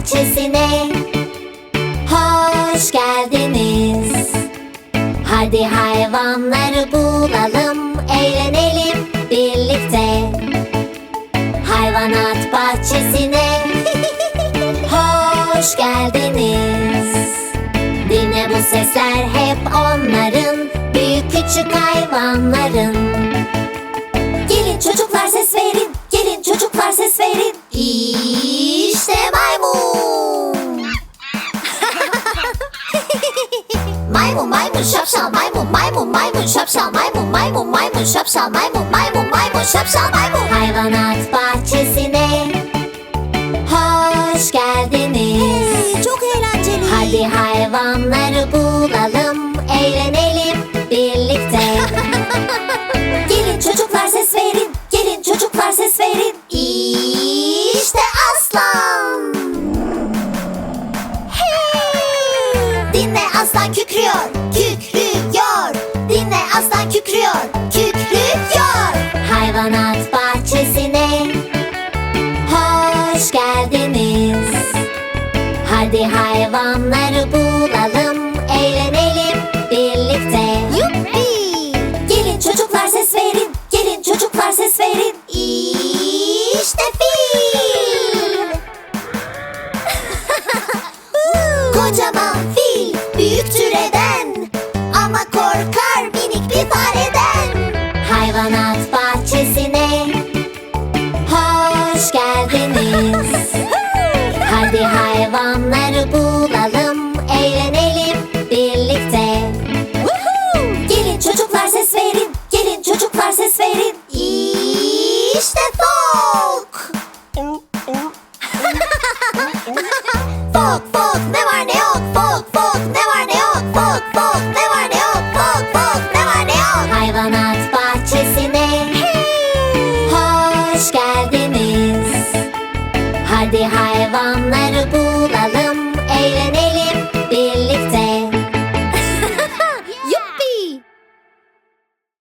bahçesine. Hoş geldiniz. Hadi hayvanları bulalım Eğlenelim birlikte. Hayvanat bahçesine. Hoş geldiniz. Dinle bu sesler hep onların Büyük küçük hayvanların Maymun maymun şapşal maymun maymun maymun şapşal maymun maymun maymun şapşal maymun maymun maymun şapşal maymun Hayvanat bahçesine Hoş geldiniz Çok eğlenceli. Hadi hayvanları bulalım, eğlenelim birlikte. gelin çocuklar ses verin, gelin çocuklar ses verin. İşte aslan. Hey! Dinle aslan kükrüyor, Hadi hayvanları bulalım, eğlenelim birlikte. Yuppi. Gelin çocuklar ses verin, gelin çocuklar ses verin. İşte fil. Kocaman fil, büyük türeden. Ama korkar minik bir fareden. Hayvanat bahçesine hoş geldiniz. Hadi bulalım, eğlenelim birlikte. Gelin çocuklar ses verin, gelin çocuklar ses verin. İşte fok. fok fok ne var ne yok, fok fok ne var ne yok, fok fok ne var ne yok, fok fok ne var ne yok. Hayvanat bahçesine hoş geldiniz. Hadi hayvanları bulalım, eğlenelim.